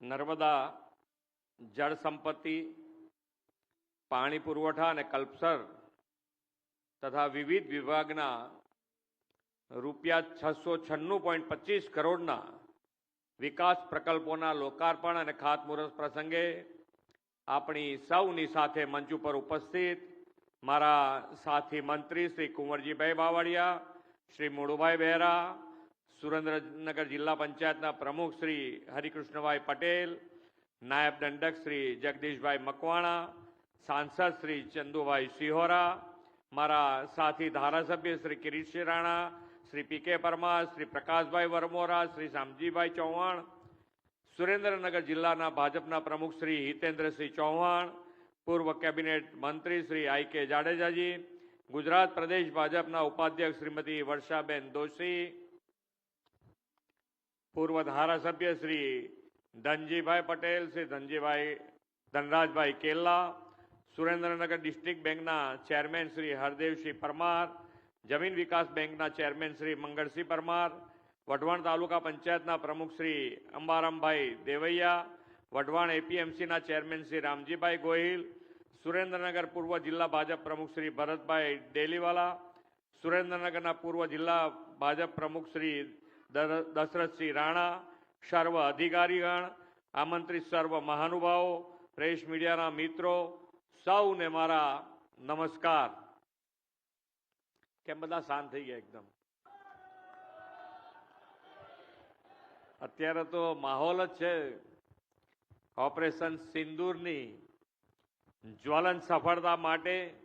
નર્મદા જળ સંપત્તિ, પાણી પુરવઠા અને કલ્પસર તથા વિવિધ વિભાગના રૂપિયા છસો છન્નું પોઈન્ટ પચીસ કરોડના વિકાસ પ્રકલ્પોના લોકાર્પણ અને ખાતમુહૂર્ત પ્રસંગે આપણી સૌની સાથે મંચ ઉપર ઉપસ્થિત મારા સાથી મંત્રી શ્રી કુંવરજીભાઈ બાવળિયા, શ્રી મુળુભાઈ બહેરા સુરેન્દ્રનગર જિલ્લા પંચાયતના પ્રમુખ શ્રી હરિકૃષ્ણભાઈ પટેલ, નાયબ દંડક શ્રી જગદીશભાઈ મકવાણા, સાંસદ શ્રી ચંદુભાઈ સિહોરા, મારા સાથી ધારાસભ્ય શ્રી કિરીટસિંહ રાણા, શ્રી પી કે પરમાર, શ્રી પ્રકાશભાઈ વરમોરા, શ્રી શામજીભાઈ ચૌહાણ, સુરેન્દ્રનગર જિલ્લાના ભાજપના પ્રમુખ શ્રી હિતેન્દ્રસિંહ ચૌહાણ, પૂર્વ કેબિનેટ મંત્રી શ્રી આઈ કે જાડેજાજી, ગુજરાત પ્રદેશ ભાજપના ઉપાધ્યક્ષ શ્રીમતી વર્ષાબેન દોશી પૂર્વ ધારાસભ્ય શ્રી ધનજીભાઈ પટેલ શ્રી ધનજીભાઈ ધનરાજભાઈ કેલ્લા સુરેન્દ્રનગર ડિસ્ટ્રિક્ટ બેંકના ચેરમેન શ્રી હરદેવસિંહ પરમાર જમીન વિકાસ બેંકના ચેરમેન શ્રી મંગળસિંહ પરમાર વઢવાણ તાલુકા પંચાયતના પ્રમુખ શ્રી અંબારામભાઈ દેવૈયા વઢવાણ એપીએમસીના ચેરમેન શ્રી રામજીભાઈ ગોહિલ સુરેન્દ્રનગર પૂર્વ જિલ્લા ભાજપ પ્રમુખ શ્રી ભરતભાઈ ડેલીવાલા સુરેન્દ્રનગરના પૂર્વ જિલ્લા ભાજપ પ્રમુખ શ્રી દર- દશરથસિંહ રાણા, સર્વ અધિકારીગણ, આમંત્રિત સર્વ મહાનુભાવો, પ્રેસ મીડિયાના મિત્રો, સૌને મારા નમસ્કાર. કેમ બધા શાંત થઈ ગયા એકદમ? અત્યારે તો માહોલ જ છે. ઓપરેશન સિંદૂરની જ્વલન સફળતા માટે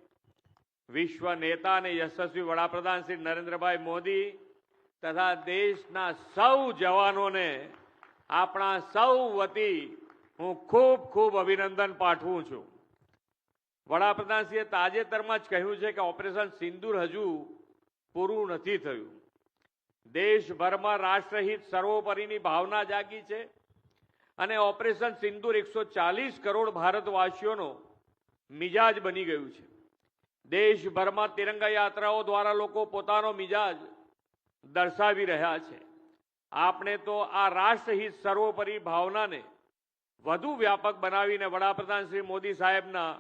વિશ્વ નેતા અને યશસ્વી વડાપ્રધાન શ્રી નરેન્દ્રભાઈ મોદી તથા દેશના સૌ જવાનોને, આપણા સૌ વતી હું ખૂબ ખૂબ અભિનંદન પાઠવું છું. વડાપ્રધાનશ્રીએ તાજેતરમાં જ કહ્યું છે કે ઓપરેશન સિંદૂર હજુ પૂરું નથી થયું. દેશભરમાં રાષ્ટ્રહિત સર્વોપરીની ભાવના જાગી છે અને ઓપરેશન સિંદૂર એકસો ચાલીસ કરોડ ભારતવાસીઓનો મિજાજ બની ગયું છે. દેશભરમાં તિરંગા યાત્રાઓ દ્વારા લોકો પોતાનો મિજાજ દર્શાવી રહ્યા છે. આપણે તો આ રાષ્ટ્રહિત સર્વોપરી ભાવનાને વધુ વ્યાપક બનાવીને વડાપ્રધાન શ્રી મોદી સાહેબના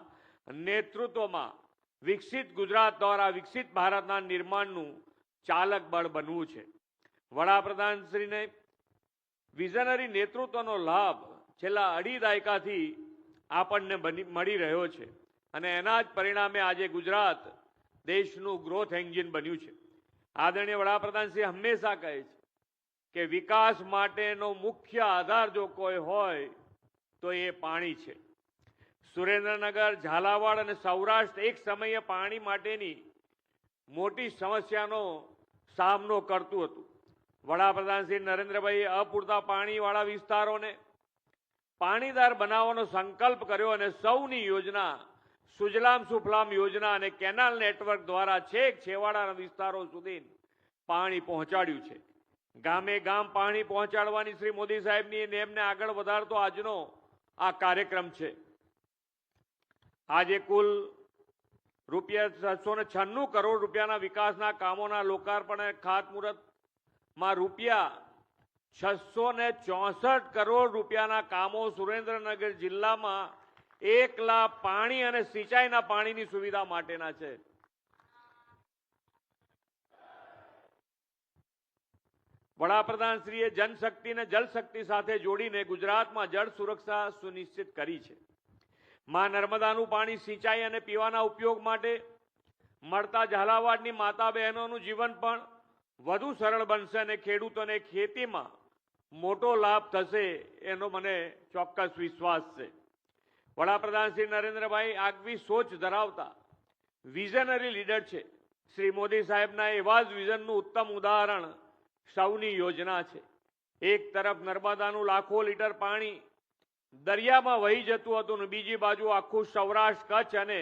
નેતૃત્વમાં વિકસિત ગુજરાત દ્વારા વિકસિત ભારતના નિર્માણનું ચાલક બળ બનવું છે. વડાપ્રધાન શ્રીને વિઝનરી નેતૃત્વનો લાભ છેલ્લા અઢી દાયકાથી આપણને મળી રહ્યો છે અને એના જ પરિણામે આજે ગુજરાત દેશનું ગ્રોથ એન્જિન બન્યું છે. આદરણીય વડાપ્રધાન શ્રી હંમેશા કહે છે કે વિકાસ માટેનો મુખ્ય આધાર જો કોઈ હોય, તો એ પાણી છે. સુરેન્દ્રનગર, ઝાલાવાડ અને સૌરાષ્ટ્ર એક સમયે પાણી માટેની મોટી સમસ્યાનો સામનો કરતું હતું. વડાપ્રધાન શ્રી નરેન્દ્રભાઈએ અપૂરતા પાણીવાળા વિસ્તારોને પાણીદાર બનાવવાનો સંકલ્પ કર્યો અને સૌની યોજના સુજલામ સુફલામ યોજના અને કેનાલ નેટવર્ક દ્વારા છેક છેવાડાના વિસ્તારો સુધી પાણી પહોંચાડ્યું છે. ગામે ગામ પાણી પહોંચાડવાની શ્રી મોદી સાહેબની નેમને આગળ વધારતો આજનો આ કાર્યક્રમ છે. આજે કુલ રૂપિયા છસો ને છન્નું કરોડ રૂપિયાના વિકાસના કામોના લોકાર્પણ અને ખાતમુહૂર્તમાં રૂપિયા છસો ને ચોસઠ કરોડ રૂપિયાના કામો સુરેન્દ્રનગર જિલ્લામાં એકલા પાણી અને સિંચાઈના પાણીની સુવિધા માટેના છે. વડાપ્રધાન શ્રીએ જનશક્તિને જલશક્તિ સાથે જોડીને ગુજરાતમાં જળ સુરક્ષા સુનિશ્ચિત કરી છે. માં નર્મદાનું પાણી સિંચાઈ અને પીવાના ઉપયોગ માટે મળતા ઝાલાવાડની માતા બહેનોનું જીવન પણ વધુ સરળ બનશે અને ખેડૂતોને ખેતીમાં મોટો લાભ થશે એનો મને ચોક્કસ વિશ્વાસ છે. વડાપ્રધાન શ્રી નરેન્દ્રભાઈ આગવી સોચ ધરાવતા વિઝનરી લીડર છે. શ્રી મોદી સાહેબના એવા જ વિઝનનું ઉત્તમ ઉદાહરણ સૌની યોજના છે. એક તરફ નર્મદાનું લાખો લીટર પાણી દરિયામાં વહી જતું હતું ને બીજી બાજુ આખું સૌરાષ્ટ્ર, કચ્છ અને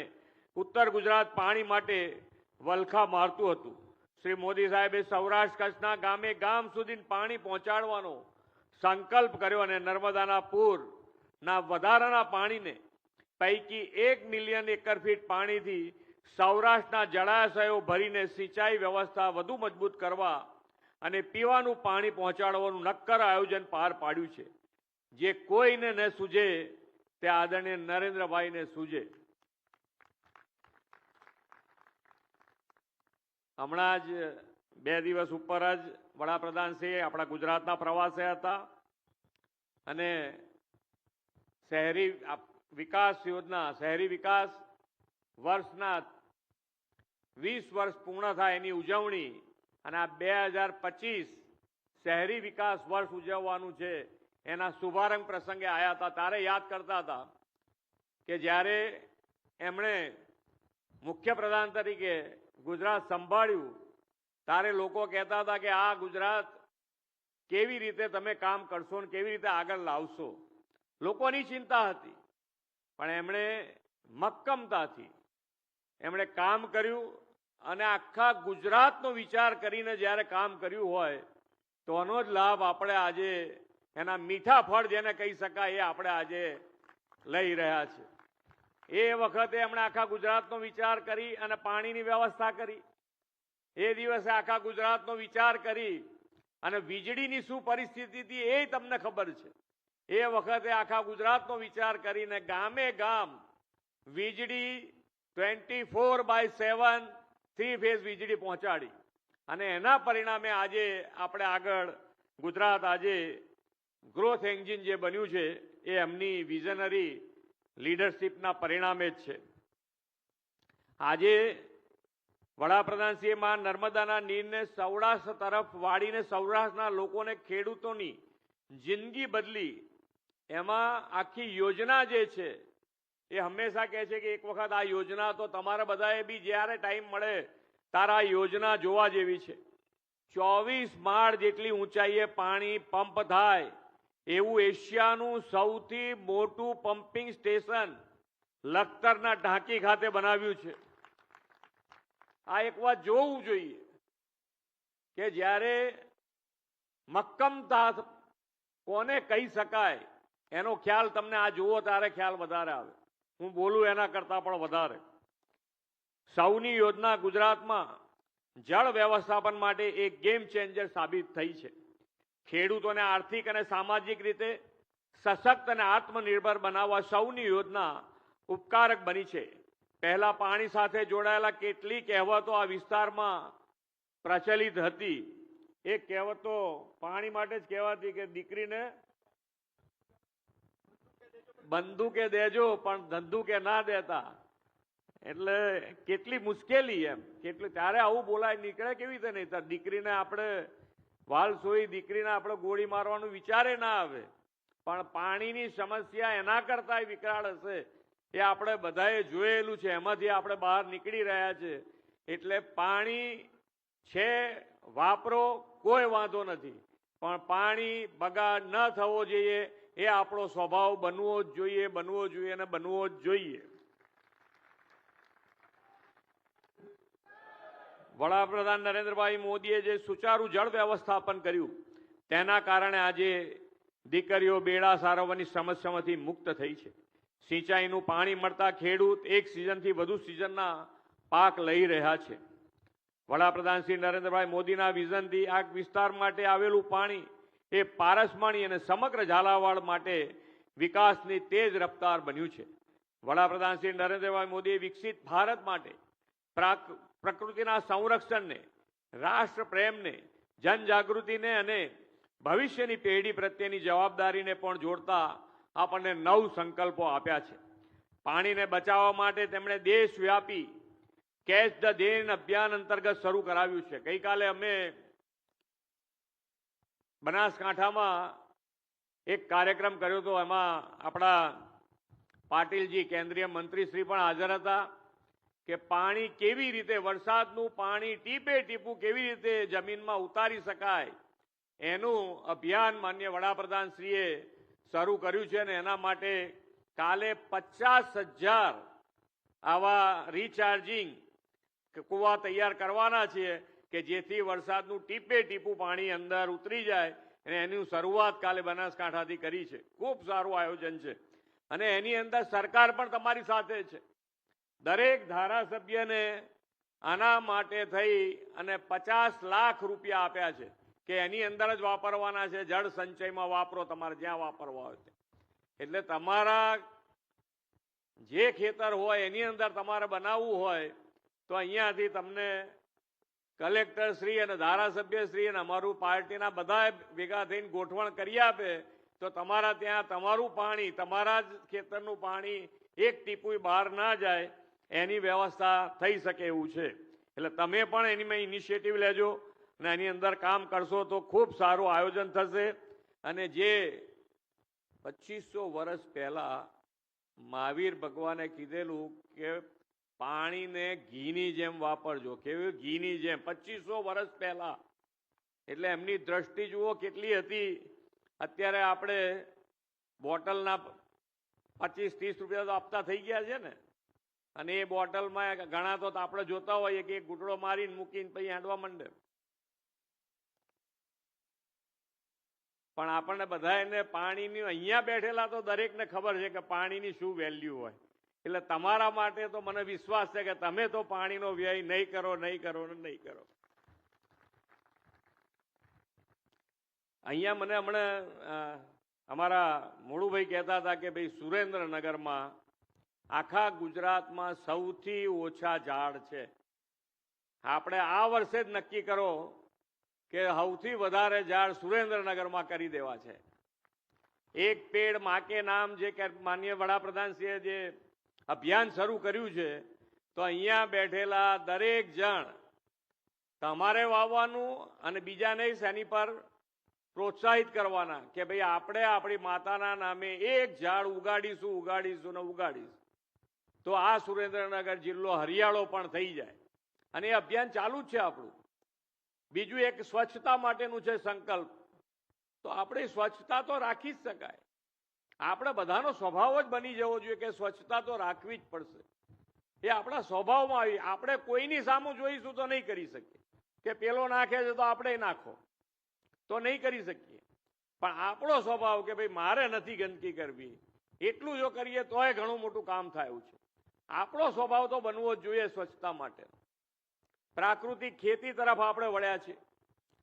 ઉત્તર ગુજરાત પાણી માટે વલખા મારતું હતું. શ્રી મોદી સાહેબે સૌરાષ્ટ્ર, કચ્છના ગામે ગામ સુધી પાણી પહોંચાડવાનો સંકલ્પ કર્યો અને નર્મદાના પૂરના વધારાના પાણીને. પૈકી એક મિલિયન એકર ફીટ પાણીથી સૌરાષ્ટ્રના જળાશયો ભરીને સિંચાઈ વ્યવસ્થા વધુ મજબૂત કરવા અને પીવાનું પાણી પહોંચાડવાનું નક્કર આયોજન પાર પાડ્યું છે. જે કોઈને ન સૂજે, તે આદરણીય નરેન્દ્રભાઈને સૂજે. હમણાં જ બે દિવસ ઉપર જ વડાપ્રધાન શ્રી આપણા ગુજરાતના પ્રવાસે હતા અને શહેરી વિકાસ યોજના, શહેરી વિકાસ વર્ષના વીસ વર્ષ પૂર્ણ થાય એની ઉજવણી અને આ બે હજાર પચીસ શહેરી વિકાસ વર્ષ ઉજવવાનું છે, એના શુભારંભ પ્રસંગે આવ્યા હતા. ત્યારે યાદ કરતા હતા કે જ્યારે એમણે મુખ્યપ્રધાન તરીકે ગુજરાત સંભાળ્યું ત્યારે લોકો કહેતા હતા કે આ ગુજરાત કેવી રીતે તમે કામ કરશો ને કેવી રીતે આગળ લાવશો? લોકોની ચિંતા હતી. પણ એમણે મક્કમતાથી એમણે કામ કર્યું અને આખા ગુજરાતનો વિચાર કરીને જ્યારે કામ કર્યું હોય, તો આનો જ લાભ આપણે આજે એના મીઠા ફળ જેને કહી શકાય એ આપણે આજે લઈ રહ્યા છે. એ વખતે એમણે આખા ગુજરાતનો વિચાર કરી અને પાણીની વ્યવસ્થા કરી. એ દિવસે આખા ગુજરાતનો વિચાર કરી અને વીજળીની શું પરિસ્થિતિ હતી એ તમને ખબર છે. એ વખતે આખા ગુજરાતનો વિચાર કરીને ગામે ગામ વીજળી twenty four by seven three phase વીજળી પહોંચાડી. અને એના પરિણામે આજે આપણે આગળ ગુજરાત આજે ગ્રોથ એન્જિન જે બન્યું છે, એ એમની વિઝનરી લીડરશીપના પરિણામે જ છે. આજે વડાપ્રધાનશ્રીએ માં નર્મદાના નીરને સૌરાષ્ટ્ર તરફ વાળીને સૌરાષ્ટ્રના લોકોને ખેડૂતોની જિંદગી બદલી એમાં આખી યોજના જે છે, એ હંમેશા કહે છે કે એક વખત આ યોજના તો તમારા બધાએ બી જ્યારે ટાઈમ મળે તારા યોજના જોવા જેવી છે. ચોવીસ માળ જેટલી ઊંચાઈએ પાણી પંપ થાય, એવું એશિયાનું સૌથી મોટું પમ્પિંગ સ્ટેશન લખતરના ઢાંકી ખાતે બનાવ્યું છે. આ એક વાત જોવું જોઈએ કે જ્યારે મક્કમતા કોને કહી શકાય એનો ખ્યાલ તમને આ જુઓ ત્યારે ખ્યાલ વધારે આવે. હું બોલું એના કરતા પણ વધારે. સૌની યોજના ગુજરાતમાં જળ વ્યવસ્થાપન માટે એક ગેમ ચેન્જર સાબિત થઈ છે. ખેડૂતોને આર્થિક અને સામાજિક રીતે સશક્ત અને આત્મનિર્ભર બનાવવા સૌની યોજના ઉપકારક બની છે. પહેલા પાણી સાથે જોડાયેલા કેટલી કહેવતો આ વિસ્તારમાં પ્રચલિત હતી. એ કહેવતો પાણી માટે જ કહેવાતી કે દીકરીને બંદૂકે દેજો, પણ ધંધુકે ના દેતા. એટલે કેટલી મુશ્કેલી એમ. કેટલી ત્યારે આવું બોલાય, નીકળે કેવી રીતે નહીં? દીકરીને આપણે, વાલ સોઈ દીકરીને આપણે ગોળી મારવાનું વિચારે ના આવે. પણ પાણીની સમસ્યા એના કરતાંય વિકરાળ હશે. એ આપણે બધાએ જોયેલું છે. એમાંથી આપણે બહાર નીકળી રહ્યા છે. એટલે પાણી છે, વાપરો, કોઈ વાંધો નથી. પણ પાણી બગાડ ન થવો જોઈએ, એ આપણો સ્વભાવ બનવો જ જોઈએ, બનવો જોઈએ અને બનવો જ જોઈએ. વડાપ્રધાન નરેન્દ્રભાઈ મોદીએ જે સુચારુ જળ વ્યવસ્થાપન કર્યું, તેના કારણે આજે દીકરીઓ બેડા સારવવાની સમસ્યામાંથી મુક્ત થઈ છે. સિંચાઈનું પાણી મળતા ખેડૂત એક સિઝનથી વધુ સિઝનના પાક લઈ રહ્યા છે. વડાપ્રધાન શ્રી નરેન્દ્રભાઈ મોદીના વિઝનથી આ વિસ્તાર માટે આવેલું પાણી એ પારસમણી અને સમગ્ર ઝાલાવાડ માટે વિકાસની તેજ રફતાર બન્યું છે. વડાપ્રધાન શ્રી નરેન્દ્રભાઈ મોદીએ વિકસિત ભારત માટે પ્રાક- પ્રકૃતિના સંરક્ષણને રાષ્ટ્ર પ્રેમને જનજાગૃતિને અને ભવિષ્યની પેઢી પ્રત્યેની જવાબદારીને પણ જોડતા આપણને નવ સંકલ્પો આપ્યા છે. પાણીને બચાવવા માટે તેમણે દેશવ્યાપી કેચ ધ દેન અભિયાન અંતર્ગત શરૂ કરાવ્યું છે. ગઈકાલે અમે બનાસકાંઠામાં એક કાર્યક્રમ કર્યો હતો. એમાં આપણા પાટીલજી, કેન્દ્રીય મંત્રી શ્રી પણ હાજર હતા કે પાણી કેવી રીતે, વરસાદનું પાણી ટીપે ટીપું કેવી રીતે જમીનમાં ઉતારી શકાય એનું અભિયાન માન્ય વડાપ્રધાન શ્રીએ શરૂ કર્યું છે અને એના માટે કાલે પચાસ હજાર આવા રિચાર્જિંગ કુવા તૈયાર કરવાના છીએ કે જેથી વરસાદનું ટીપે ટીપું પાણી અંદર ઉતરી જાય. અને એની શરૂઆત કાલે બનાસકાંઠાથી કરી છે. ખૂબ સારું આયોજન છે. અને એની અંદર સરકાર પણ તમારી સાથે છે. દરેક ધારાસભ્યને આના માટે થઈ અને પચાસ લાખ રૂપિયા આપ્યા છે કે એની અંદર જ વાપરવાના છે. જળ સંચયમાં વાપરો તમારે જ્યાં વાપરવા હોય એટલે તમારા જે ખેતર હોય એની અંદર તમારે બનાવવું હોય તો અહીંયાથી તમને કલેક્ટર શ્રી અને ધારાસભ્ય શ્રી અને અમારું પાર્ટીના બધા ભેગા થઈને ગોઠવણ કરી આપે, તો તમારા ત્યાં તમારું પાણી, તમારા જ ખેતરનું પાણી એક ટીપુય બહાર ના જાય, એની વ્યવસ્થા થઈ શકે એવું છે. એટલે તમે પણ એનીમાં ઇનિશિયેટિવ લેજો અને એની અંદર કામ કરશો તો ખૂબ સારું આયોજન થશે. અને જે પચીસો વર્ષ પહેલા મહાવીર ભગવાને કીધેલું કે પાણીને ઘીની જેમ વાપરજો. કેવું ઘીની જેમ. પચીસો વર્ષ પહેલા. એટલે એમની દ્રષ્ટિ જુઓ કેટલી હતી. અત્યારે આપણે બોટલના પચીસ, ત્રીસ રૂપિયા તો આપતા થઈ ગયા છે ને. અને એ બોટલમાં ઘણા તો આપણે જોતા હોઈએ કે એક ઘૂંટડો મારીને મૂકીને પછી હાંડવા માંડે. પણ આપણને બધા એને પાણીની, અહીંયા બેઠેલા તો દરેકને ખબર છે કે પાણીની શું વેલ્યુ હોય. એટલે તમારા માટે તો મને વિશ્વાસ છે કે તમે તો પાણીનો વ્યય નહીં કરો નહીં કરો ને નહીં કરો. અહીંયા મને હમણાં અમારા મોડુભાઈ કહેતા હતા કે ભાઈ સુરેન્દ્રનગરમાં આખા ગુજરાતમાં સૌથી ઓછા ઝાડ છે. આપણે આ વર્ષે જ નક્કી કરો કે સૌથી વધારે ઝાડ સુરેન્દ્રનગરમાં કરી દેવા છે. એક પેડ માકે નામ જે કે માનનીય વડાપ્રધાનશ્રીએ જે અભિયાન શરૂ કર્યું છે, તો અહીંયા બેઠેલા દરેક જણ તમારે વાવવાનું અને બીજાને શેની પર પ્રોત્સાહિત કરવાના કે ભાઈ આપણે આપણી માતાના નામે એક ઝાડ ઉગાડીશું ઉગાડીશું ને ઉગાડીશું. તો આ સુરેન્દ્રનગર જિલ્લો હરિયાળો પણ થઈ જાય. અને એ અભિયાન ચાલુ જ છે આપણું. બીજું એક સ્વચ્છતા માટેનું છે સંકલ્પ. તો આપણે સ્વચ્છતા તો રાખી જ શકાય. આપણે બધાનો સ્વભાવ જ બની જવો જોઈએ કે સ્વચ્છતા તો રાખવી જ પડશે. એ આપણા સ્વભાવમાં આવી. આપણે કોઈની સામું જોઈશું તો નહીં કરી શકીએ. કે પેલો નાખે છે તો આપણે નાખો. તો નહીં કરી શકીએ. પણ આપણો સ્વભાવ કે ભાઈ મારે નથી ગંદકી કરવી. એટલું જો કરીએ તોય ઘણું મોટું કામ થાય છે. આપણો સ્વભાવ તો બનવો જ જોઈએ સ્વચ્છતા માટે. પ્રાકૃતિક ખેતી તરફ આપણે વળ્યા છે.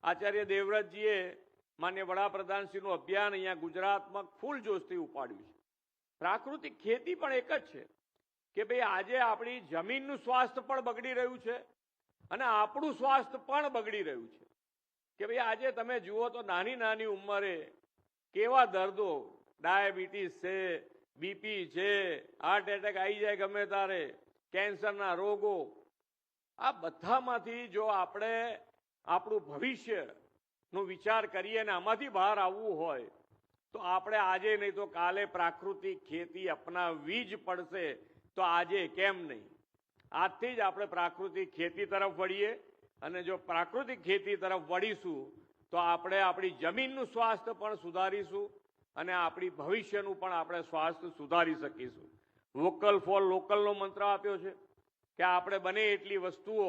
આચાર્ય દેવવ્રતજીએ માન્ય વડાપ્રધાનશ્રીનું અભિયાન અહીંયા ગુજરાતમાં ફૂલ જોશથી ઉપાડ્યું છે. પ્રાકૃતિક ખેતી પણ એક જ છે કે ભાઈ આજે આપણી જમીનનું સ્વાસ્થ્ય પણ બગડી રહ્યું છે અને આપણું સ્વાસ્થ્ય પણ બગડી રહ્યું છે. કે ભાઈ આજે તમે જુઓ તો નાની નાની ઉંમરે કેવા દર્દો, ડાયાબિટીસ છે, બીપી છે હાર્ટ એટેક આવી જાય ગમે તારે કેન્સરના રોગો. આ બધામાંથી જો આપણે આપણું ભવિષ્ય નો વિચાર કરીએ અને આમાંથી બહાર આવવું હોય, તો આપણે આજે નહીં તો કાલે પ્રાકૃતિક ખેતી અપનાવવી જ પડશે, તો આજે કેમ નહીં? આજથી જ આપણે પ્રાકૃતિક ખેતી તરફ વળીએ અને જો પ્રાકૃતિક ખેતી તરફ વળીશું, તો આપણે આપણી જમીનનું સ્વાસ્થ્ય પણ સુધારીશું અને આપણી ભવિષ્યનું પણ આપણે સ્વાસ્થ્ય સુધારી શકીશું. વોકલ ફોર લોકલનો મંત્ર આપ્યો છે કે આપણે બને એટલી વસ્તુઓ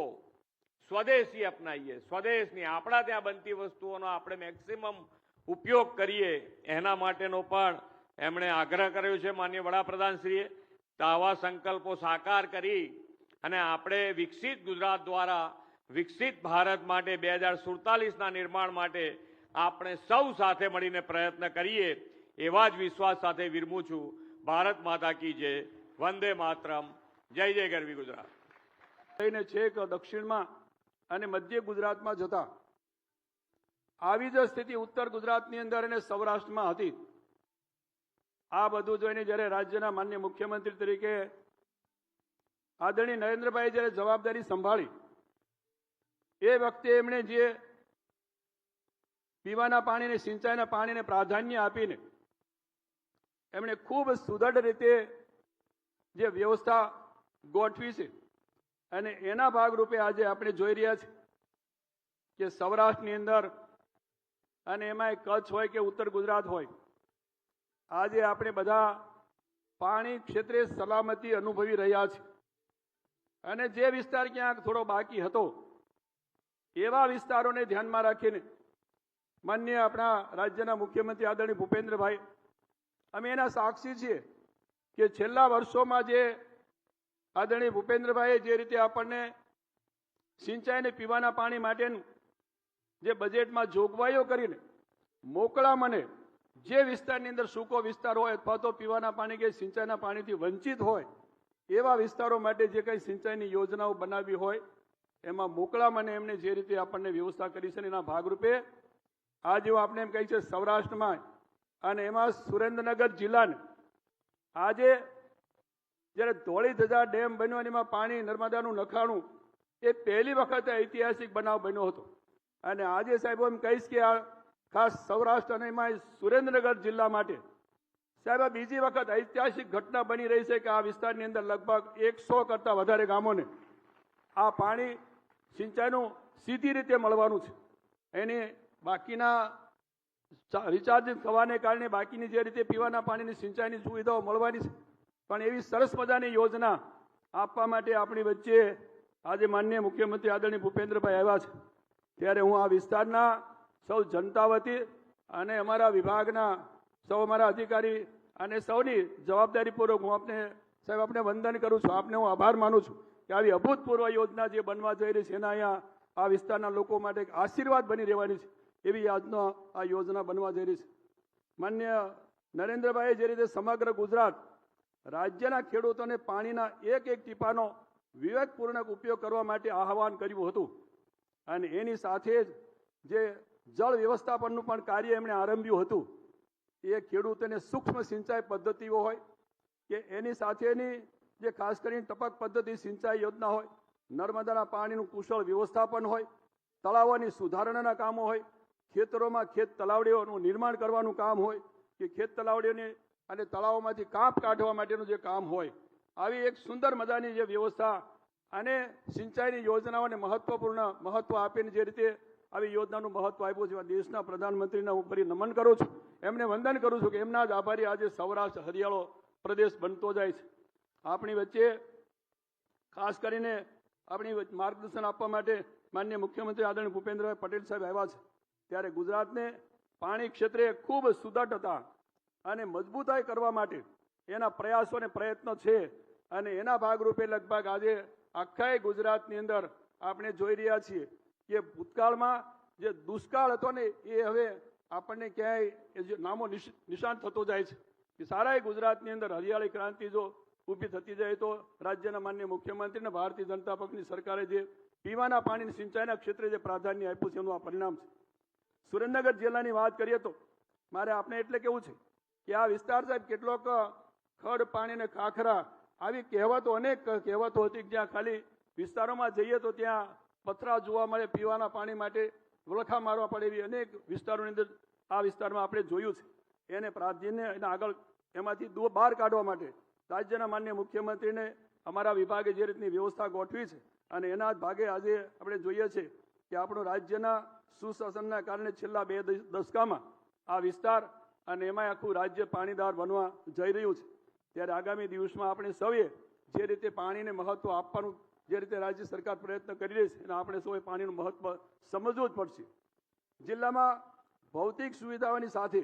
સ્વદેશી અપનાવીએ સ્વદેશની, આપણા ત્યાં બનતી વસ્તુઓનો આપણે મેક્સિમમ ઉપયોગ કરીએ, એના માટેનો પણ એમણે આગ્રહ કર્યો છે માન્ય વડાપ્રધાનશ્રીએ. તો આવા સંકલ્પો સાકાર કરી અને આપણે વિકસિત ગુજરાત દ્વારા, વિકસિત ભારત માટે બે હજાર સુડતાલીસના નિર્માણ માટે આપણે સૌ સાથે મળીને પ્રયત્ન કરીએ, એવા જ વિશ્વાસ સાથે વિરમું છું. ભારત માતા કી જય. વંદે માતરમ. જય જય ગરવી ગુજરાત. લઈને છેક દક્ષિણમાં અને મધ્ય ગુજરાતમાં જતા. આવી જ સ્થિતિ ઉત્તર ગુજરાતની અંદર અને સૌરાષ્ટ્રમાં હતી. આ બધું જોઈને જ્યારે રાજ્યના માન્ય મુખ્યમંત્રી તરીકે આદરણીય નરેન્દ્રભાઈ જ્યારે જવાબદારી સંભાળી, એ વખતે એમણે જે પીવાના પાણીને, સિંચાઈના પાણીને પ્રાધાન્ય આપીને એમણે ખૂબ સુદૃઢ રીતે જે વ્યવસ્થા ગોઠવી છે અને એના ભાગરૂપે આજે આપણે જોઈ રહ્યા છીએ કે સૌરાષ્ટ્રની અંદર અને એમાં કચ્છ હોય કે ઉત્તર ગુજરાત હોય, આજે આપણે બધા પાણી ક્ષેત્રે સલામતી અનુભવી રહ્યા છે અને જે વિસ્તાર ક્યાંક થોડો બાકી હતો, એવા વિસ્તારોને ધ્યાનમાં રાખીને માન્ય આપણા રાજ્યના મુખ્યમંત્રી આદરણીય ભૂપેન્દ્રભાઈ, અમે એના સાક્ષી છીએ કે છેલ્લા વર્ષોમાં જે આદરણીય ભૂપેન્દ્રભાઈએ જે રીતે આપણને સિંચાઈ પીવાના પાણી માટેનું જે બજેટમાં જોગવાઈઓ કરીને મોકળા મને જે વિસ્તારની અંદર સૂકો વિસ્તાર હોય અથવા તો પીવાના પાણી કે સિંચાઈના પાણીથી વંચિત હોય, એવા વિસ્તારો માટે જે કંઈ સિંચાઈની યોજનાઓ બનાવી હોય, એમાં મોકળા મને એમને જે રીતે આપણને વ્યવસ્થા કરી છે એના ભાગરૂપે આજે જેવું આપણે એમ કહી છે સૌરાષ્ટ્રમાં અને એમાં સુરેન્દ્રનગર જિલ્લાને આજે જ્યારે ધોળી ધજા ડેમ બન્યો એમાં પાણી, નર્મદાનું નખાણું, એ પહેલી વખત ઐતિહાસિક બનાવ બન્યો હતો. અને આજે સાહેબ એમ કહીશ કે આ ખાસ સૌરાષ્ટ્ર અને એમાં સુરેન્દ્રનગર જિલ્લા માટે સાહેબ, આ બીજી વખત ઐતિહાસિક ઘટના બની રહી છે કે આ વિસ્તારની અંદર લગભગ એકસો કરતાં વધારે ગામોને આ પાણી સિંચાઈનું સીધી રીતે મળવાનું છે. એની બાકીના રિચાર્જ થવાને કારણે બાકીની જે રીતે પીવાના પાણીની સિંચાઈની સુવિધાઓ મળવાની છે પણ એવી સરસ મજાની યોજના આપવા માટે આપણી વચ્ચે આજે માનનીય મુખ્યમંત્રી આદરણીય ભૂપેન્દ્રભાઈ આવ્યા છે. ત્યારે હું આ વિસ્તારના સૌ જનતા વતી અને અમારા વિભાગના સૌ અમારા અધિકારી અને સૌની જવાબદારીપૂર્વક હું આપને સાહેબ આપને વંદન કરું છું. આપને હું આભાર માનું છું કે આવી અભૂતપૂર્વ યોજના જે બનવા જઈ રહી છે, એના અહીંયા આ વિસ્તારના લોકો માટે એક આશીર્વાદ બની રહેવાની છે, એવી આજનો આ યોજના બનવા જઈ રહી છે. માન્ય નરેન્દ્રભાઈએ જે રીતે સમગ્ર ગુજરાત રાજ્યના ખેડૂતોને પાણીના એક એક ટીપાનો વિવેકપૂર્ણક ઉપયોગ કરવા માટે આહવાન કર્યું હતું. અને એની સાથે જ જે જળ વ્યવસ્થાપનનું પણ કાર્ય એમણે આરંભ્યું હતું, એ ખેડૂતોને સૂક્ષ્મ સિંચાઈ પદ્ધતિઓ હોય કે એની સાથેની જે ખાસ કરીને ટપક પદ્ધતિ સિંચાઈ યોજના હોય, નર્મદાના પાણીનું કુશળ વ્યવસ્થાપન હોય, તળાવોની સુધારણાના કામો હોય, ખેતરોમાં ખેત તલાવડીઓનું નિર્માણ કરવાનું કામ હોય, કે ખેત તલાવડીઓને અને તળાવોમાંથી કાંપ કાઢવા માટેનું જે કામ હોય, આવી એક સુંદર મજાની જે વ્યવસ્થા અને સિંચાઈની યોજનાઓને મહત્વપૂર્ણ મહત્વ આપીને જે રીતે આવી યોજનાનું મહત્વ આપ્યું છે દેશના પ્રધાનમંત્રીના હું ફરી નમન કરું છું. એમને વંદન કરું છું કે એમના જ આભારી આજે સૌરાષ્ટ્ર હરિયાળો પ્રદેશ બનતો જાય છે. આપણી વચ્ચે ખાસ કરીને આપણી માર્ગદર્શન આપવા માટે માન્ય મુખ્યમંત્રી આદરણીય ભૂપેન્દ્રભાઈ પટેલ સાહેબ આવ્યા છે. ત્યારે ગુજરાતને પાણી ક્ષેત્રે ખૂબ સુદૃઢ હતા અને મજબૂતાઈ કરવા માટે એના પ્રયાસો અને પ્રયત્નો છે. અને એના ભાગરૂપે લગભગ આજે આખા ગુજરાતની અંદર આપણે જોઈ રહ્યા છીએ કે ભૂતકાળમાં જે દુષ્કાળ હતો ને એ હવે આપણને ક્યાંય એ નામો નિશ- નિશાન થતો જાય છે. કે સારા ગુજરાતની અંદર હરિયાળી ક્રાંતિ જો ઊભી થતી જાય તો રાજ્યના માન્ય મુખ્યમંત્રી અને ભારતીય જનતા પક્ષની સરકારે જે પીવાના પાણીની સિંચાઈના ક્ષેત્રે જે પ્રાધાન્ય આપ્યું છે એનું આ પરિણામ છે. સુરેન્દ્રનગર જિલ્લાની વાત કરીએ તો મારે આપણે એટલે કેવું છે કે આ વિસ્તાર સાહેબ કેટલોક ખડ, પાણી ને ખાખરા આવી કહેવતો, અનેક કહેવતો હતી જ્યાં ખાલી વિસ્તારોમાં જઈએ તો ત્યાં પથરા જોવા મળે પીવાના પાણી માટે વળખા મારવા પડે એવી અનેક વિસ્તારોની અંદર આ વિસ્તારમાં આપણે જોયું છે. એને પ્રાધાન્ય એને આગળ એમાંથી દૂર બહાર કાઢવા માટે રાજ્યના માન્ય મુખ્યમંત્રીને અમારા વિભાગે જે રીતની વ્યવસ્થા ગોઠવી છે અને એના ભાગે આજે આપણે જોઈએ છે કે આપણું રાજ્યના સુશાસનના કારણે છેલ્લા બે દશકામાં આ વિસ્તાર અને એમાં આખું રાજ્ય પાણીદાર બનવા જઈ રહ્યું છે. ત્યારે આગામી દિવસમાં આપણે સૌએ જે રીતે પાણીને મહત્વ આપવાનું, જે રીતે રાજ્ય સરકાર પ્રયત્ન કરી રહી છે અને આપણે સૌએ પાણીનું મહત્વ સમજવું જ પડશે. જિલ્લામાં ભૌતિક સુવિધાઓની સાથે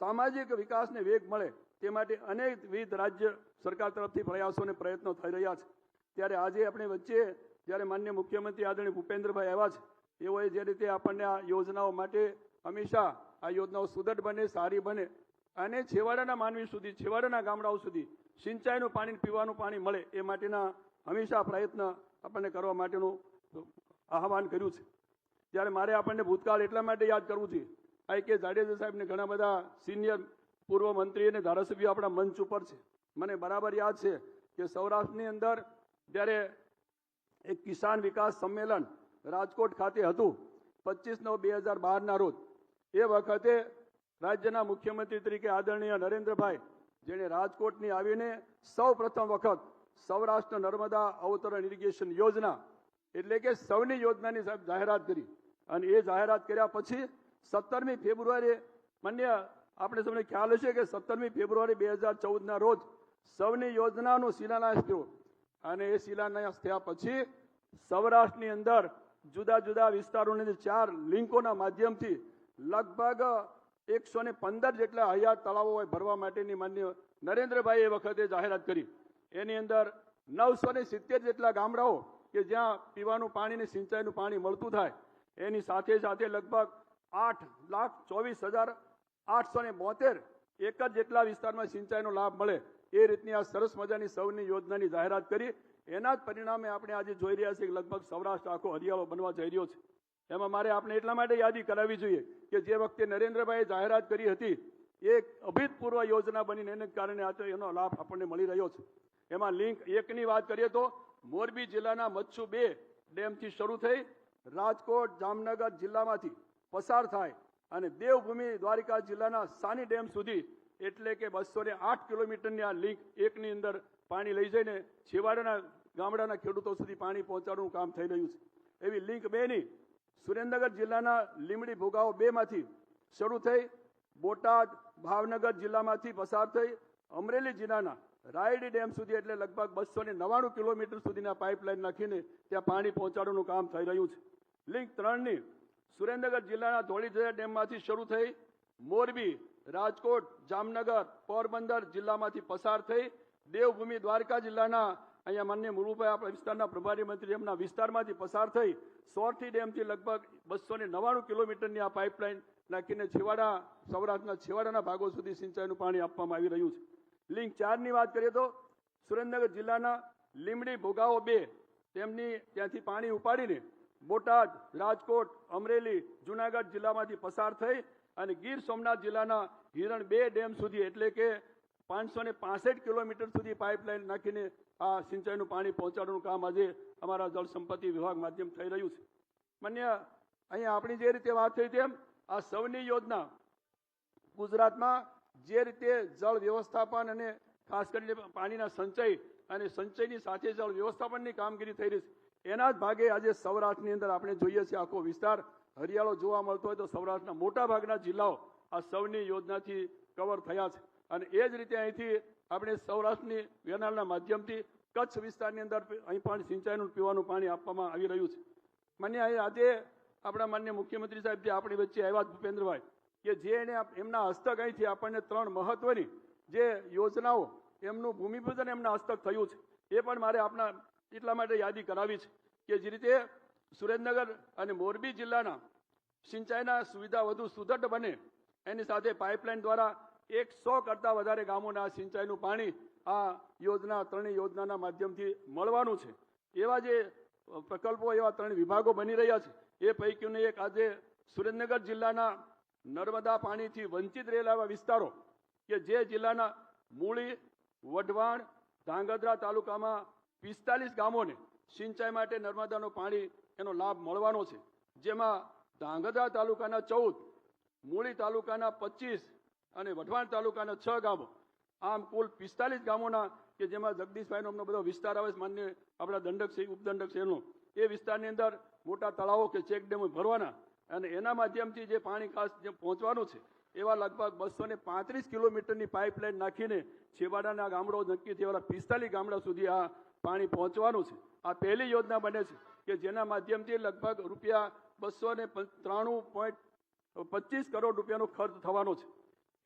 સામાજિક વિકાસને વેગ મળે તે માટે અનેકવિધ રાજ્ય સરકાર તરફથી પ્રયાસો અને પ્રયત્નો થઈ રહ્યા છે. ત્યારે આજે આપણે વચ્ચે જ્યારે માન્ય મુખ્યમંત્રી આદરણીય ભૂપેન્દ્રભાઈ આવ્યા છે એઓએ જે રીતે આપણને આ યોજનાઓ માટે હંમેશા આ યોજનાઓ સુદઢ બને, સારી બને. અને છેવાડાના માનવી સુધી, છેવાડાના ગામડાઓ સુધી સિંચાઈનું પાણી પીવાનું પાણી મળે એ માટેના હંમેશા પ્રયત્ન આપણને કરવા માટેનું આહવાન કર્યું છે. ત્યારે મારે આપણને ભૂતકાળ એટલા માટે યાદ કરવું છે. આ કે જાડેજા સાહેબને ઘણા બધા સિનિયર પૂર્વ મંત્રી અને ધારાસભ્યો આપણા મંચ ઉપર છે. મને બરાબર યાદ છે કે સૌરાષ્ટ્રની અંદર જ્યારે એક કિસાન વિકાસ સંમેલન રાજકોટ ખાતે હતું, પચીસ નવ બે હજાર બારના રોજ એ વખતે રાજ્યના મુખ્યમંત્રી તરીકે આદરણીય નરેન્દ્રભાઈ, જેણે રાજકોટની આવીને સૌ વખત સૌરાષ્ટ્ર નર્મદા અવતરણ ઇરિગેશન યોજના એટલે કે સૌની યોજનાની સાહેબ જાહેરાત કરી. અને એ જાહેરાત કર્યા પછી સત્તરમી ફેબ્રુઆરી માન્ય આપણે સૌને ખ્યાલ હશે કે સત્તરમી ફેબ્રુઆરી બે હજાર ચૌદના રોજ સૌની યોજનાનો શિલાન્યાસ થયો. અને એ શિલાન્યાસ થયા પછી સૌરાષ્ટ્રની અંદર જુદા જુદા વિસ્તારોની ચાર લિંકોના માધ્યમથી લગભગ એકસો ને પંદર જેટલા હયાત તળાવો ભરવા માટેની માન્ય નરેન્દ્રભાઈ એ વખતે જાહેરાત કરી. એની અંદર નવસો ને સિત્તેર જેટલા ગામડાઓ કે જ્યાં પીવાનું પાણી ને સિંચાઈનું પાણી મળતું થાય, એની સાથે સાથે લગભગ આઠ લાખ ચોવીસ હજાર આઠસો ને બોતેર એક જ જેટલા વિસ્તારમાં સિંચાઈનો લાભ મળે, એ રીતની આ સરસ મજાની સૌની યોજનાની જાહેરાત કરી. એના જ પરિણામે આપણે આજે જોઈ રહ્યા છીએ કે લગભગ સૌરાષ્ટ્ર આખો હરિયાળો બનવા જઈ રહ્યો છે. એમાં મારે આપણે એટલા માટે યાદી કરાવવી જોઈએ કે જે વખતે નરેન્દ્રભાઈએ જાહેરાત કરી હતી એ અભિતપૂર્વ યોજના બનીને એને કારણે આજે એનો લાભ આપણને મળી રહ્યો છે. એમાં લિંક એકની વાત કરીએ તો, મોરબી જિલ્લાના મચ્છુ બે ડેમથી શરૂ થઈ રાજકોટ, જામનગર જિલ્લામાંથી પસાર થાય અને દેવભૂમિ દ્વારિકા જિલ્લાના સાની ડેમ સુધી એટલે કે બસો ને આઠ કિલોમીટરની આ લિંક એકની અંદર પાણી લઈ જઈને છેવાડાના ગામડાના ખેડૂતો સુધી પાણી પહોંચાડવાનું કામ થઈ રહ્યું છે. એવી લિંક બેની સુરેન્દ્રનગર જિલ્લાના લીમડી ભોગાવો બેમાંથી શરૂ થઈ બોટાદ, ભાવનગર જિલ્લામાંથી પસાર થઈ અમરેલી જિલ્લાના રાયડી ડેમ સુધી એટલે લગભગ બસો ને નવ્વાણું કિલોમીટર સુધીના પાઇપલાઇન નાખીને ત્યાં પાણી પહોંચાડવાનું કામ થઈ રહ્યું છે. લિંક ત્રણની સુરેન્દ્રનગર જિલ્લાના ધોળીધરા ડેમમાંથી શરૂ થઈ મોરબી, રાજકોટ, જામનગર, પોરબંદર જિલ્લામાંથી પસાર થઈ દેવભૂમિ દ્વારકા જિલ્લાના અહીંયા માન્ય મુરુભાઈ, આપણા વિસ્તારના પ્રભારી મંત્રી, એમના વિસ્તારમાંથી પસાર થઈ સોરઠી ડેમથી લગભગ બસો ને નવ્વાણું કિલોમીટરની આ પાઇપલાઇન નાખીને છેવાડા, સૌરાષ્ટ્રના છેવાડાના ભાગો સુધી સિંચાઈનું પાણી આપવામાં આવી રહ્યું છે. લિંક ચારની વાત કરીએ તો સુરેન્દ્રનગર જિલ્લાના લીમડી ભોગાવો બે, તેમની ત્યાંથી પાણી ઉપાડીને બોટાદ, રાજકોટ, અમરેલી, જુનાગઢ જિલ્લામાંથી પસાર થઈ અને ગીર સોમનાથ જિલ્લાના હિરણ બે ડેમ સુધી, એટલે કે પાંચસો ને પાસઠ કિલોમીટર સુધી પાઇપલાઇન નાખીને આ સિંચાઈનું પાણી પહોંચાડવાનું કામ આજે અમારા જળ સંપત્તિ વિભાગ માધ્યમ થઈ રહ્યું છે. માન્ય, અહીંયા આપણી જે રીતે વાત થઈ તેમ આ સૌની યોજના ગુજરાતમાં જે રીતે જળ વ્યવસ્થાપન અને ખાસ કરીને પાણીના સંચય અને સંચયની સાથે જળ વ્યવસ્થાપનની કામગીરી થઈ રહી છે. એના જ ભાગે આજે સૌરાષ્ટ્રની અંદર આપણે જોઈએ છીએ આખો વિસ્તાર. હરિયાળો જોવા મળતો હોય તો સૌરાષ્ટ્રના મોટા ભાગના જિલ્લાઓ આ સૌની યોજનાથી કવર થયા છે. અને એ જ રીતે અહીંથી આપણે સૌરાષ્ટ્રની વેનાળના માધ્યમથી કચ્છ વિસ્તારની અંદર અહીં પણ સિંચાઈનું પીવાનું પાણી આપવામાં આવી રહ્યું છે. માન્ય આજે આપણા માન્ય મુખ્યમંત્રી સાહેબ જે આપણી વચ્ચે આવ્યા ભૂપેન્દ્રભાઈ કે જે એને એમના હસ્તક અહીંથી આપણને ત્રણ મહત્વની જે યોજનાઓ, એમનું ભૂમિપૂજન એમના હસ્તક થયું છે. એ પણ મારે આપના એટલા માટે યાદી કરાવી છે કે જે રીતે સુરેન્દ્રનગર અને મોરબી જિલ્લાના સિંચાઈના સુવિધા વધુ સુદૃઢ બને, એની સાથે પાઇપલાઇન દ્વારા એકસો કરતાં વધારે ગામોના સિંચાઈનું પાણી આ યોજના, ત્રણેય યોજનાના માધ્યમથી મળવાનું છે. એવા જે પ્રકલ્પો, એવા ત્રણ વિભાગો બની રહ્યા છે, એ પૈકીનું એક આજે સુરેન્દ્રનગર જિલ્લાના નર્મદા પાણીથી વંચિત રહેલા એવા વિસ્તારો કે જે જિલ્લાના મૂળી, વઢવાણ, ધાંગધ્રા તાલુકામાં પિસ્તાલીસ ગામોને સિંચાઈ માટે નર્મદાનું પાણી એનો લાભ મળવાનો છે. જેમાં ધાંગધ્રા તાલુકાના ચૌદ, મૂળી તાલુકાના પચીસ અને વઢવાણ તાલુકાના છ ગામો. આમ કુલ પિસ્તાલીસ ગામોના કે જેમાં જગદીશભાઈનો અમનો બધો વિસ્તાર આવે છે, માન્ય આપણા દંડક છે ઉપદંડક છે એનો એ વિસ્તારની અંદર મોટા તળાવો કે ચેક ડેમો ભરવાના. અને એના માધ્યમથી જે પાણી ખાસ જે પહોંચવાનું છે, એવા લગભગ બસો ને પાંત્રીસ કિલોમીટરની પાઇપલાઇન નાખીને છેવાડાના ગામડો નક્કી થયેલા પિસ્તાલીસ ગામડા સુધી આ પાણી પહોંચવાનું છે. આ પહેલી યોજના બને છે કે જેના માધ્યમથી લગભગ રૂપિયા બસો ને ત્રાણું પોઈન્ટ પચીસ કરોડ રૂપિયાનો ખર્ચ થવાનો છે.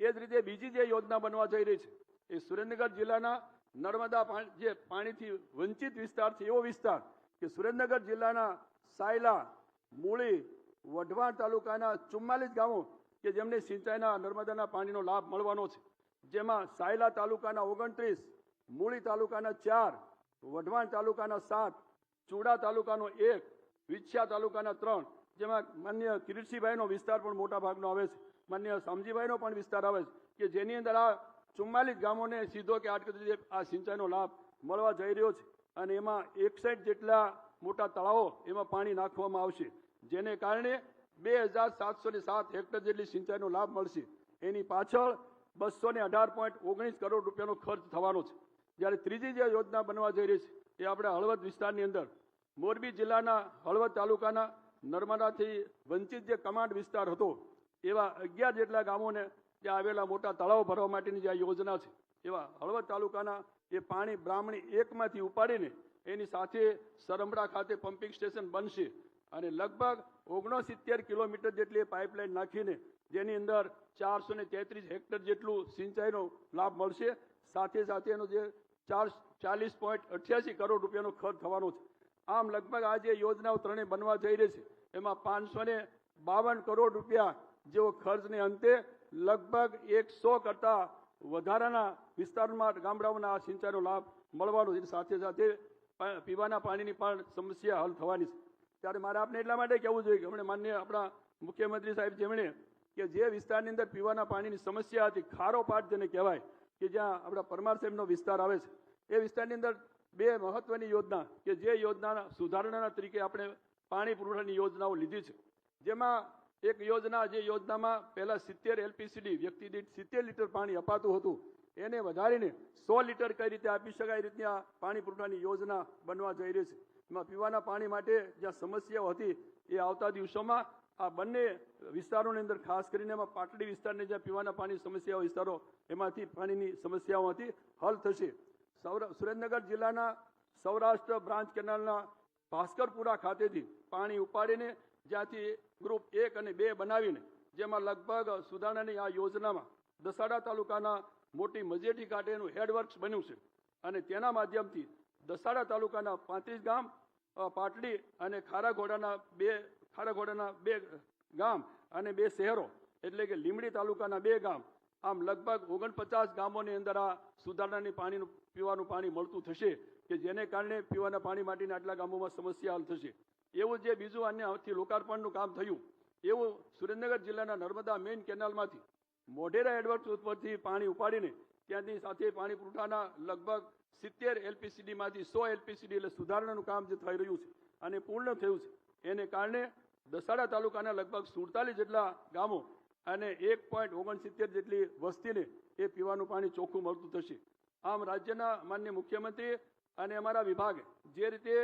એ જ રીતે બીજી જે યોજના બનવા જઈ રહી છે, એ સુરેન્દ્રનગર જિલ્લાના નર્મદા જે પાણીથી વંચિત વિસ્તાર છે, એવો વિસ્તાર કે સુરેન્દ્રનગર જિલ્લાના સાયલા, મૂળી, વઢવાણ તાલુકાના ચુમ્માલીસ ગામો કે જેમને સિંચાઈના, નર્મદાના પાણીનો લાભ મળવાનો છે. જેમાં સાયલા તાલુકાના ઓગણત્રીસ, મૂળી તાલુકાના ચાર, વઢવાણ તાલુકાના સાત, ચુડા તાલુકાનો એક, વિછ્યા તાલુકાના ત્રણ, જેમાં માન્ય કિરીટસિંહભાઈનો વિસ્તાર પણ મોટા ભાગનો આવે છે. માન્ય શામજીભાઈનો પણ વિસ્તાર આવે છે કે જેની અંદર આ ચુમ્માલીસ ગામોને સીધો કે આટકે સુધી આ સિંચાઈનો લાભ મળવા જઈ રહ્યો છે. અને એમાં એકસઠ જેટલા મોટા તળાવો એમાં પાણી નાખવામાં આવશે, જેને કારણે બે હજાર સાતસો ને સાત હેક્ટર જેટલી સિંચાઈનો લાભ મળશે. એની પાછળ બસો ને અઢાર પોઈન્ટ ઓગણીસ કરોડ રૂપિયાનો ખર્ચ થવાનો છે. જ્યારે ત્રીજી જે યોજના બનવા જઈ રહી છે, એ આપણે હળવદ વિસ્તારની અંદર મોરબી જિલ્લાના હળવદ તાલુકાના નર્મદાથી વંચિત જે કમાન્ડ વિસ્તાર હતો એવા અગિયાર જેટલા ગામોને ત્યાં આવેલા મોટા તળાવ ભરવા માટેની જે આ યોજના છે, એવા હળવદ તાલુકાના એ પાણી બ્રાહ્મણી એકમાંથી ઉપાડીને એની સાથે સરમડા ખાતે પમ્પિંગ સ્ટેશન બનશે. અને લગભગ ઓગણસિત્તેર કિલોમીટર જેટલી પાઇપલાઇન નાખીને જેની અંદર ચારસો ને તેત્રીસ હેક્ટર જેટલું સિંચાઈનો લાભ મળશે. સાથે સાથે એનો જે ચાર ચાલીસ પોઈન્ટ અઠ્યાસી કરોડ રૂપિયાનો ખર્ચ થવાનો છે. આમ લગભગ આ જે યોજનાઓ ત્રણેય બનવા જઈ રહી છે, એમાં પાંચસો ને બાવન કરોડ રૂપિયા જેવો ખર્ચને અંતે લગભગ એકસો કરતા વધારાના વિસ્તારમાં ગામડાઓના આ સિંચાઈનો લાભ મળવાનો છે. સાથે સાથે પીવાના પાણીની પણ સમસ્યા હલ થવાની છે. ત્યારે મારે આપને એટલા માટે કહેવું જોઈએ કે હમણાં માન્ય આપણા મુખ્યમંત્રી સાહેબ જેમણે કે જે વિસ્તારની અંદર પીવાના પાણીની સમસ્યા હતી, ખારો પાટ જેને કહેવાય, કે જ્યાં આપણા પરમાર સાહેબનો વિસ્તાર આવે છે, એ વિસ્તારની અંદર બે મહત્વની યોજના કે જે યોજનાના સુધારણાના તરીકે આપણે પાણી પુરવઠાની યોજનાઓ લીધી છે. જેમાં એક યોજના જે યોજનામાં પહેલા સિત્તેર એલપીસીડી વ્યક્તિ દીઠ સિત્તેર લીટર પાણી અપાતું હતું, એને વધારીને સો લીટર કઈ રીતે આપી શકાય એ રીતની આ પાણી પુરવઠાની યોજના બનવા જઈ રહી છે. એમાં પીવાના પાણી માટે જ્યાં સમસ્યાઓ હતી એ આવતા દિવસોમાં આ બંને વિસ્તારોની અંદર, ખાસ કરીને એમાં પાટડી વિસ્તારની જ્યાં પીવાના પાણી સમસ્યાઓ વિસ્તારો, એમાંથી પાણીની સમસ્યાઓ હતી, હલ થશે. સૌરા, સુરેન્દ્રનગર જિલ્લાના સૌરાષ્ટ્ર બ્રાન્ચ કેનાલના ભાસ્કરપુરા ખાતેથી પાણી ઉપાડીને જ્યાંથી ગ્રુપ એક અને બે બનાવીને જેમાં લગભગ સુધારણાની આ યોજનામાં દસાડા તાલુકાના મોટી મજેટી કાંઠેનું હેડવર્ક્સ બન્યું છે અને તેના માધ્યમથી દસાડા તાલુકાના પાંત્રીસ ગામ પાટડી અને ખારાઘોડાના બે ખારાઘોડાના બે ગામ અને બે શહેરો, એટલે કે લીમડી તાલુકાના બે ગામ, આમ લગભગ ઓગણપચાસ ગામોની અંદર આ સુધારણાની પાણીનું, પીવાનું પાણી મળતું થશે કે જેને કારણે પીવાના પાણી માટેના આટલા ગામોમાં સમસ્યા હલ થશે. એવું જે બીજું અન્યથી લોકાર્પણનું કામ થયું, એવું સુરેન્દ્રનગર જિલ્લાના નર્મદા મેઇન કેનાલમાંથી મોઢેરા એડવર્ટ ઉપરથી પાણી ઉપાડીને ત્યાંથી સાથે પાણી પુરવઠાના લગભગ સિત્તેર એલપીસીડીમાંથી સો એલપીસીડી એટલે સુધારણાનું કામ જે થઈ રહ્યું છે અને પૂર્ણ થયું છે, એને કારણે દસાડા તાલુકાના લગભગ સુડતાલીસ જેટલા ગામો અને એક પોઈન્ટ ઓગણસિત્તેર જેટલી વસ્તીને એ પીવાનું પાણી ચોખ્ખું મળતું થશે. આમ રાજ્યના માન્ય મુખ્યમંત્રી અને અમારા વિભાગે જે રીતે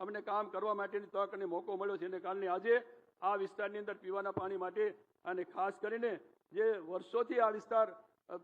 અમને કામ કરવા માટેની તક અને મોકો મળ્યો છે. એને કારણે આજે આ વિસ્તારની અંદર પીવાના પાણી માટે અને ખાસ કરીને જે વર્ષોથી આ વિસ્તાર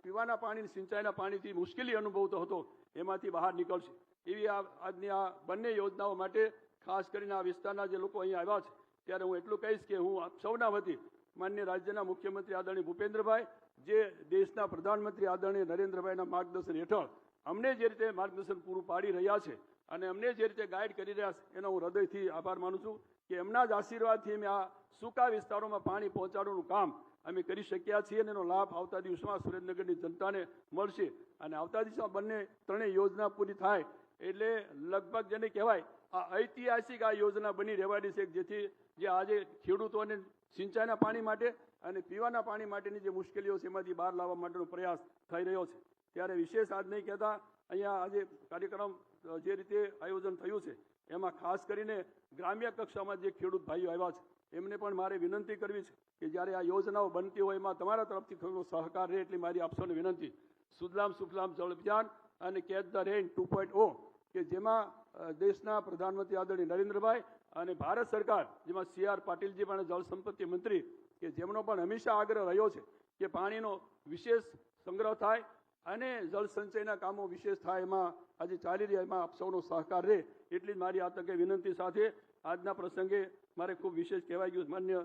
પીવાના પાણી સિંચાઈના પાણીથી મુશ્કેલી અનુભવતો હતો, એમાંથી બહાર નીકળશે. એવી આ, આજની આ બંને યોજનાઓ માટે ખાસ કરીને આ વિસ્તારના જે લોકો અહીં આવ્યા છે, ત્યારે હું એટલું કહીશ કે હું સૌના વતી માન્ય રાજ્યના મુખ્યમંત્રી આદરણીય ભૂપેન્દ્રભાઈ, જે દેશના પ્રધાનમંત્રી આદરણીય નરેન્દ્રભાઈના માર્ગદર્શન હેઠળ અમને જે રીતે માર્ગદર્શન પૂરું પાડી રહ્યા છે અને અમને જે રીતે ગાઈડ કરી રહ્યા છે, એનો હું હૃદયથી આભાર માનું છું કે એમના જ આશીર્વાદથી અમે આ સૂકા વિસ્તારોમાં પાણી પહોંચાડવાનું કામ અમે કરી શક્યા છીએ અને એનો લાભ આવતા દિવસોમાં સુરેન્દ્રનગરની જનતાને મળશે. અને આવતા દિવસમાં બંને ત્રણેય યોજના પૂરી થાય એટલે લગભગ જેને કહેવાય, આ ઐતિહાસિક આ યોજના બની રહેવાની છે, જેથી જે આજે ખેડૂતોને સિંચાઈના પાણી માટે અને પીવાના પાણી માટેની જે મુશ્કેલીઓ છે, એમાંથી બહાર લાવવા માટેનો પ્રયાસ થઈ રહ્યો છે. ત્યારે વિશેષ આજ નહીં કહેતા, અહીંયા આજે કાર્યક્રમ જે રીતે આયોજન થયું છે, એમાં ખાસ કરીને ગ્રામ્ય કક્ષામાં જે ખેડૂત ભાઈઓ આવ્યા છે, એમને પણ મારે વિનંતી કરવી છે કે જ્યારે આ યોજનાઓ બનતી હોય, એમાં તમારા તરફથી થોડો સહકાર રહે એટલી મારી આપસોને વિનંતી. સુજલામ સુફલામ જળ અભિયાન અને catch the rain two point O, કે જેમાં દેશના પ્રધાનમંત્રી આદરણીય નરેન્દ્રભાઈ અને ભારત સરકાર, જેમાં સી આર પાટીલજી પણ જળ સંપત્તિ મંત્રી, કે જેમનો પણ હંમેશા આગ્રહ રહ્યો છે કે પાણીનો વિશેષ સંગ્રહ થાય અને જળ સંચયના કામો વિશેષ થાય એમાં આજે ચાલી રહ્યા, એમાં આપ સૌનો સહકાર રહે એટલી જ મારી આ તકે વિનંતી સાથે આજના પ્રસંગે મારે ખૂબ વિશેષ કહેવાય ગયું. માન્ય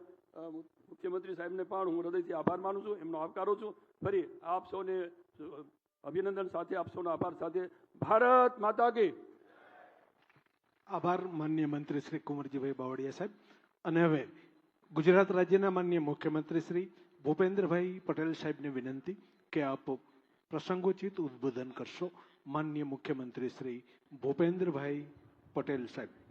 મુખ્યમંત્રી સાહેબને પણ હું હૃદયથી આભાર માનું છું, એમનો આવકારો છું. ફરી આપ સૌને અભિનંદન સાથે, આપ સૌનો આભાર સાથે. ભારત માતા કી. આભાર માન્ય મંત્રી શ્રી કુંવરજીભાઈ બાવળિયા સાહેબ. અને હવે ગુજરાત રાજ્યના માન્ય મુખ્યમંત્રી શ્રી ભૂપેન્દ્રભાઈ પટેલ સાહેબને વિનંતી કે આપ પ્રસંગોચિત ઉદ્બોધન કરશો. માન્ય મુખ્યમંત્રી શ્રી ભૂપેન્દ્રભાઈ પટેલ સાહેબ.